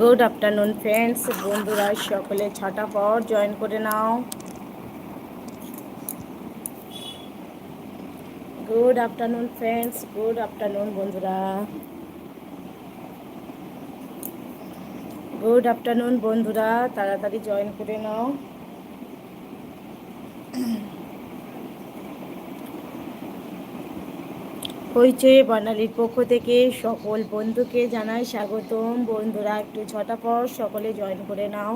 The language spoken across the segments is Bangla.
গুড আফটারনুন ফ্রেন্ডস বন্ধুরা, সকলে ছটা পর জয়েন করে নাও। Good afternoon friends good afternoon বন্ধুরা। গুড আফটারনুন বন্ধুরা। তাড়াতাড়ি জয়েন করে নাও। হইচই বানালির পক্ষ থেকে সকল বন্ধুকে জানাই স্বাগতম। বন্ধুরা, একটু ছটা পর সকলে জয়েন করে নাও।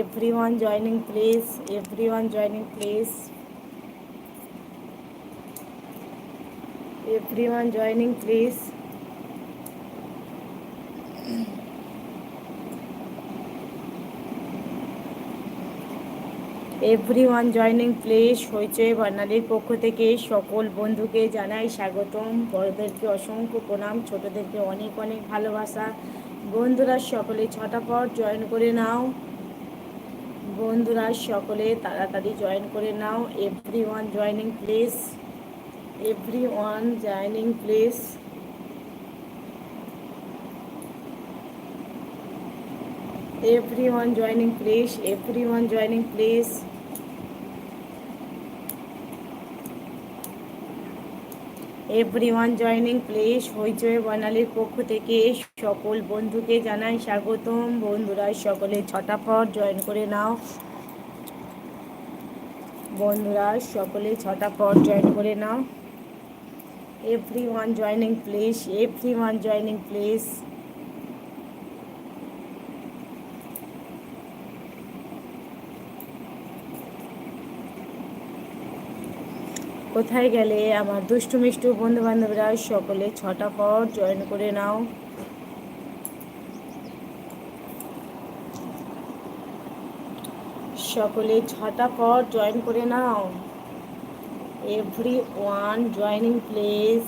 Everyone joining please everyone joining please everyone joining please everyone joining please হইচই বর্ণালীর পক্ষ থেকে সকল বন্ধুকে জানাই স্বাগতম। বড়দেরকে অসংখ্য প্রণাম, ছোটদেরকে অনেক অনেক ভালোবাসা। বন্ধুরা, সকলে ছটা পর জয়েন করে নাও। বন্ধুরা, সকলে তাড়াতাড়ি জয়েন করে নাও। Everyone joining please everyone joining please everyone joining please, everyone joining please everyone joining please হইচই বর্ণালীর পক্ষ থেকে সকল বন্ধুকে জানাই স্বাগতম। বন্ধুরা, সকলে ছটা পর জয়েন করে নাও। বন্ধুরা, সকলে ছটা পর জয়েন করে নাও। Everyone joining please everyone joining please কোথায় গেলে আমার দুষ্টু মিষ্টু বন্ধু বান্ধবরা সকলে ছটা পর জয়েন করে নাও। সকলে ছটা পর জয়েন করে নাও। এভরি ওয়ান জয়নিং প্লেস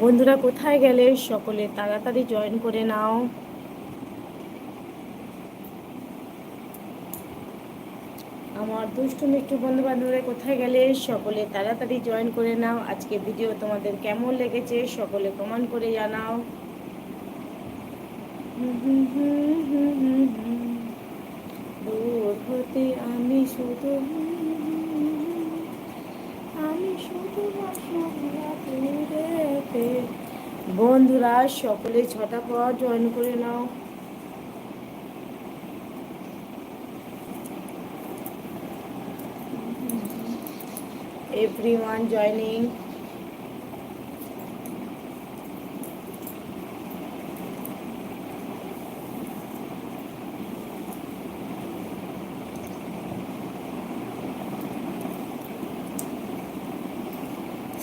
বন্ধুরা কোথায় গেলে সকলে তাড়াতাড়ি জয়েন করে নাও। আমার দুষ্টু মিষ্টু বন্ধু বান্ধবরা কোথায় গেলে সকলে তাড়াতাড়ি জয়েন করে নাও। আজকে ভিডিও তোমাদের কেমন লেগেছে সকলে কমেন্ট করে জানাও। হতে আমি শুধু আমি শুধু বন্ধুরা, সকলে ছটা পর জয়েন করে নাও। Everyone joining.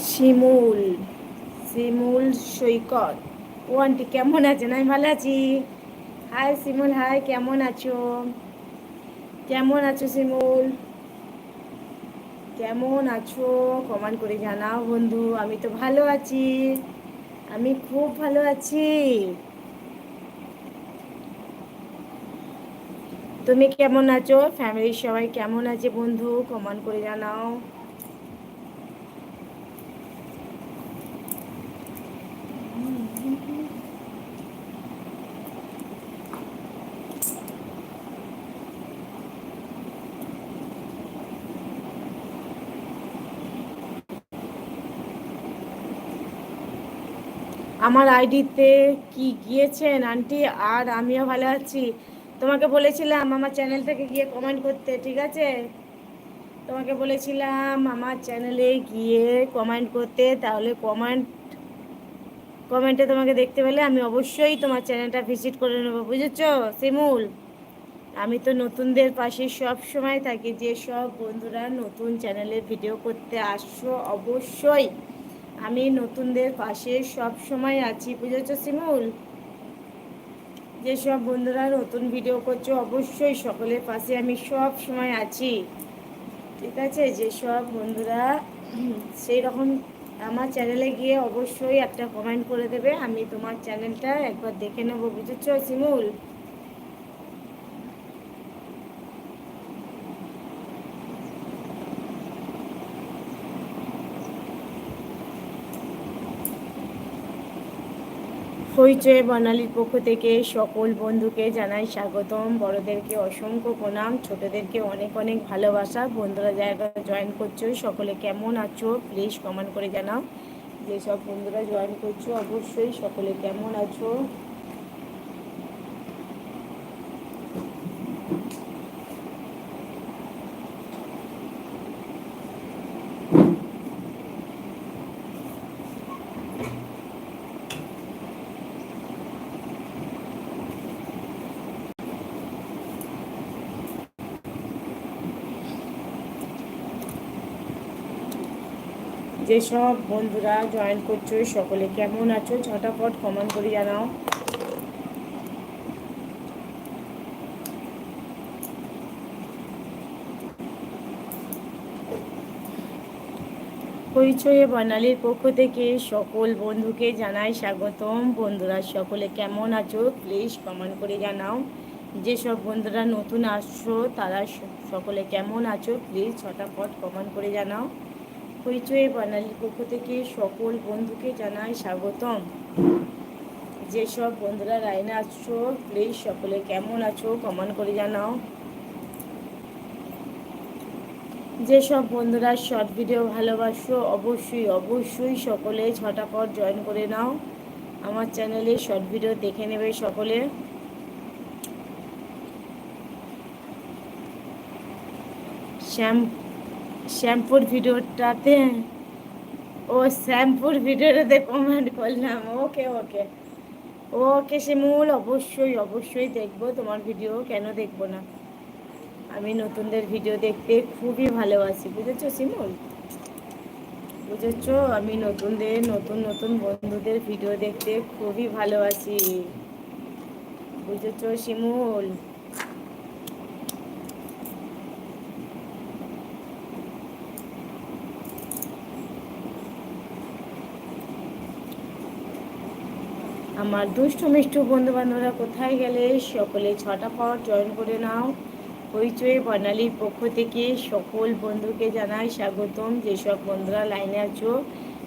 শিমুল শিমুল সৈকত। ও আন্টি, কেমন আছেন? আমি ভালো আছি। হাই শিমুল হাই কেমন আছো? কেমন আছো, শিমুল? কেমন আছো? কমান করে জানাও বন্ধু। আমি তো ভালো আছি। আমি খুব ভালো আছি। তুমি কেমন আছো? ফ্যামিলির সবাই কেমন আছে বন্ধু? কমান করে জানাও। আমার আইডিতে কি গিয়েছেন, আন্টি? আর আমিও ভালো আছি। তোমাকে বলেছিলাম আমার চ্যানেল থেকে গিয়ে কমেন্ট করতে, ঠিক আছে? তোমাকে বলেছিলাম আমার চ্যানেলে গিয়ে কমেন্ট করতে, তাহলে কমেন্ট কমেন্টে তোমাকে দেখতে পেলে আমি অবশ্যই তোমার চ্যানেলটা ভিজিট করে নেব, বুঝেছ? শিমুল, আমি তো নতুনদের পাশে সব সময় থাকি, যে সব বন্ধুরা নতুন চ্যানেলে ভিডিও করতে আসছো, অবশ্যই। আমি নতুনদের পাশে সব সময় আছি, বুঝেছ শিমুল? যেসব বন্ধুরা নতুন ভিডিও করছ, অবশ্যই সকলের পাশে আমি সব সময় আছি। ঠিক আছে? যেসব বন্ধুরা সেই রকম আমার চ্যানেলে গিয়ে অবশ্যই একটা কমেন্ট করে দেবে, আমি তোমার চ্যানেলটা একবার দেখে নেব, বুঝেছ শিমুল? হইচয়ে বর্ণালীর পক্ষ থেকে সকল বন্ধুকে জানাই স্বাগতম। বড়দেরকে অসংখ্য প্রণাম, ছোটদেরকে অনেক অনেক ভালোবাসা। বন্ধুরা জায়গা জয়েন করছ, সকলে কেমন আছো? প্লিজ কমেন্ট করে জানাও। যেসব বন্ধুরা জয়েন করছ, অবশ্যই সকলে কেমন আছো? যেসব বন্ধুরা জয়েন করছ সকলে কেমন আছো? ঝটাপট কমেন্ট করে জানাও। পরিচয়ে বর্ণালীর পক্ষ থেকে সকল বন্ধুকে জানাই স্বাগতম। বন্ধুরা সকলে কেমন আছো? প্লিজ কমেন্ট করে জানাও। যেসব বন্ধুরা নতুন আসছো, তারা সকলে কেমন আছো? প্লিজ ছটাপট কমেন্ট করে জানাও। হইচই বানালির পক্ষ থেকে সকল বন্ধুকে জানাই স্বাগতম। যেসব বন্ধুরা লাইনে আসছো প্লিজ সকলে কেমন আছো কমেন্ট করে জানাও। যেসব বন্ধুরা শর্ট ভিডিও ভালোবাসো, অবশ্যই অবশ্যই সকলে ঝটাপট জয়েন করে নাও। আমার চ্যানেলে শর্ট ভিডিও দেখে নেবে সকলে। শ্যাম শ্যাম্পুর ভিডিওটাতে ও শ্যাম্পুর ভিডিওটাতে কমেন্ট করলাম, ওকে ওকে। ওকে শিমুল, অবশ্যই অবশ্যই দেখব। তোমার ভিডিও কেন দেখব না? আমি নতুনদের ভিডিও দেখতে খুবই ভালোবাসি, বুঝেছ শিমুল? বুঝেছ? আমি নতুনদের, নতুন নতুন বন্ধুদের ভিডিও দেখতে খুবই ভালোবাসি। বুঝেছ শিমুল? আমার দুষ্টু মিষ্টু বন্ধু বান্ধবরা কোথায় গেলে সকলে ছটা পর জয়েন করে নাও। হইচই বর্ণালীর পক্ষ থেকে সকল বন্ধুকে জানাই স্বাগতম। যেসব বন্ধুরা লাইনে আছো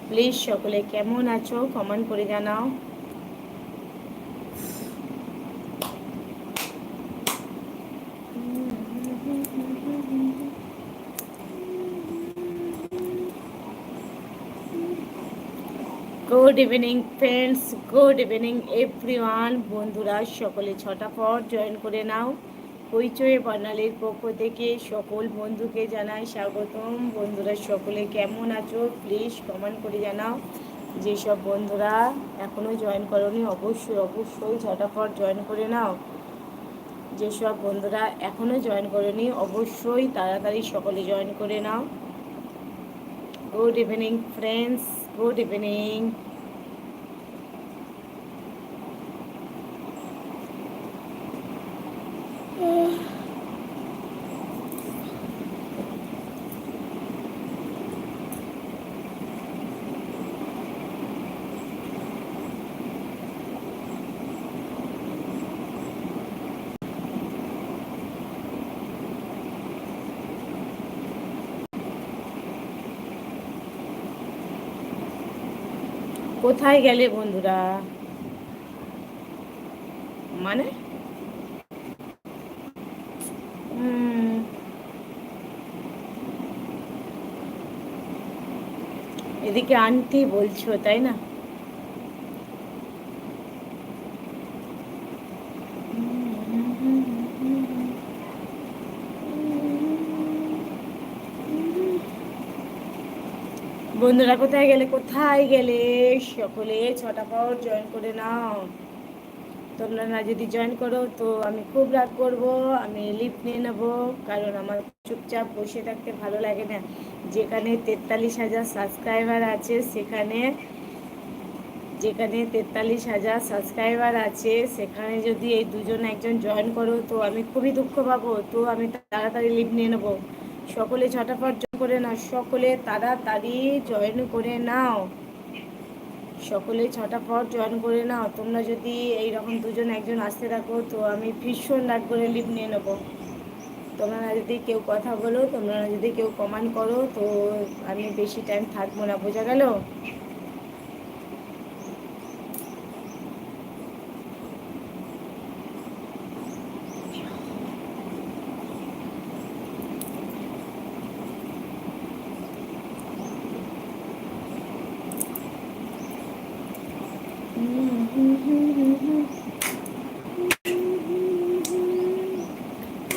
প্লিজ সকলে কেমন আছো কমেন্ট করে জানাও। Good evening friends good evening everyone বন্ধুরা, সকলে ছটা পর জয়েন করে নাও। হইচয়ে বর্ণালীর পক্ষ থেকে সকল বন্ধুকে জানাই স্বাগতম। বন্ধুরা, সকলে কেমন আছো? প্লিজ কমেন্ট করে জানাও। যেসব বন্ধুরা এখনও জয়েন করনি, অবশ্যই অবশ্যই ঝটাফট জয়েন করে নাও। যেসব বন্ধুরা এখনও জয়েন করেনি, অবশ্যই তাড়াতাড়ি সকলে জয়েন করে নাও। Good evening friends good evening কোথায় গেলে বন্ধুরা? মানে? এদিকে আনটি বলছো তাই না? বন্ধুরা, কোথায় গেলে কোথায় গেলে? সকলে ছটা পাওয়ার জয়েন করে নাও। তোমরা না যদি জয়েন করো, তো আমি খুব রাগ করব। আমি লিফট নিয়ে নেব, কারণ আমার চুপচাপ বসে থাকতে ভালো লাগে না। যেখানে তেতাল্লিশ হাজার সাবস্ক্রাইবার আছে, সেখানে, যেখানে তেতাল্লিশ হাজার সাবস্ক্রাইবার আছে, সেখানে যদি এই দুজন একজন জয়েন করো, তো আমি খুবই দুঃখ পাবো। তো আমি তাড়াতাড়ি লিভ নিয়ে নেব। সকলে ঝটাফট করে নাও, সকলে তাড়াতাড়ি জয়েন করে নাও। সকলে ছটা পর জয়েন করে নাও। তোমরা যদি এই রকম দুজন, একজন আসতে থাকো, তো আমি ভীষণ রাগ করে লিভ নিয়ে নেব। তোমরা যদি কেউ কথা বলো, তোমরা যদি কেউ কমান্ড করো, তো আমি বেশি টাইম থাকব না। বোঝা গেল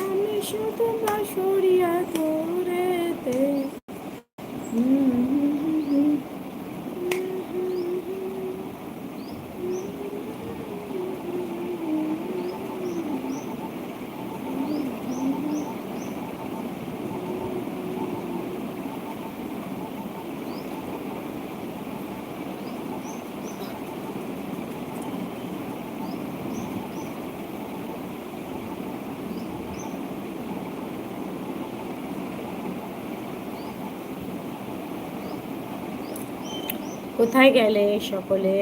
আমি শুধু কোথায় গেলে সকলে?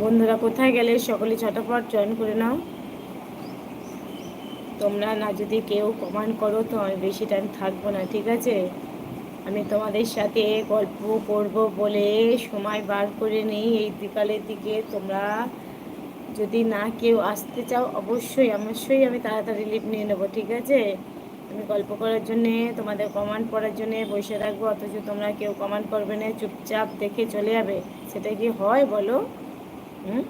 বন্ধুরা, কোথায় গেলে সকলে ছটাপট জয়েন করে নাও? তোমরা না যদি কেউ কমেন্ট করো তো আমি বেশি টাইম থাকব না, ঠিক আছে? আমি তোমাদের সাথে গল্প করব বলে সময় বার করে নিই। এই বিকালের দিকে তোমরা যদি না কেউ আসতে চাও, অবশ্যই অবশ্যই আমি তাড়াতাড়ি লিভ নিয়ে নেব, ঠিক আছে? আমি গল্প করার জন্যে, তোমাদের কমান্ড পড়ার জন্যে বসে রাখব অথচ তোমরা কেউ কমান্ড করবে না, চুপচাপ দেখে চলে যাবে। সেটা কি হয় বলো? হুম?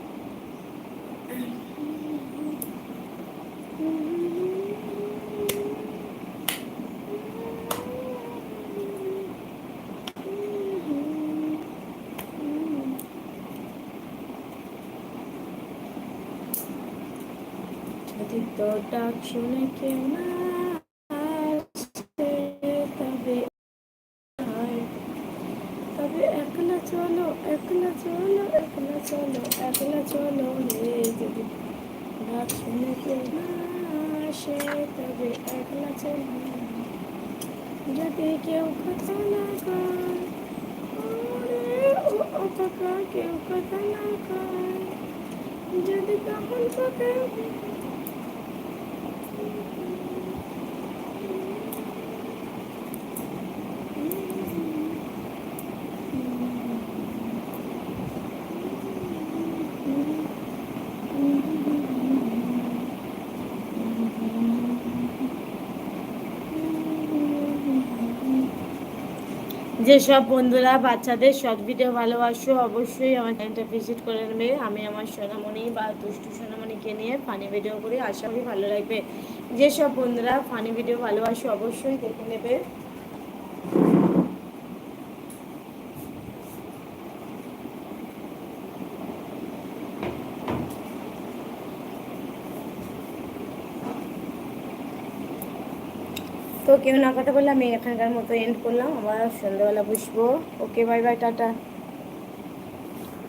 তোর ডাক শুনে না আসে, তবে হয়। তবে একলা চলো একলা চলো একলা চলো একলা চলো রে। যদি ডাক শুনে কেউ না আসে, তবে একলা চলো। যদি কেউ কথা না ও কেউ কথা না যদি তখন তোকে যেসব বন্ধুরা, বাচ্চাদের শর্ট ভিডিও ভালোবাসো, অবশ্যই আমার চ্যানেলটা ভিজিট করে নেবে। আমি আমার সোনামণি বা দুষ্টু সোনামণিকে নিয়ে ফানি ভিডিও করি। আশা করি ভালো লাগবে। যেসব বন্ধুরা ফানি ভিডিও ভালোবাসো, অবশ্যই দেখে নেবে। কেউ না কথা বললে আমি এখানকার মতো এন্ড করলাম। আবার সন্ধ্যাবেলা বসবো। Okay bye bye tata.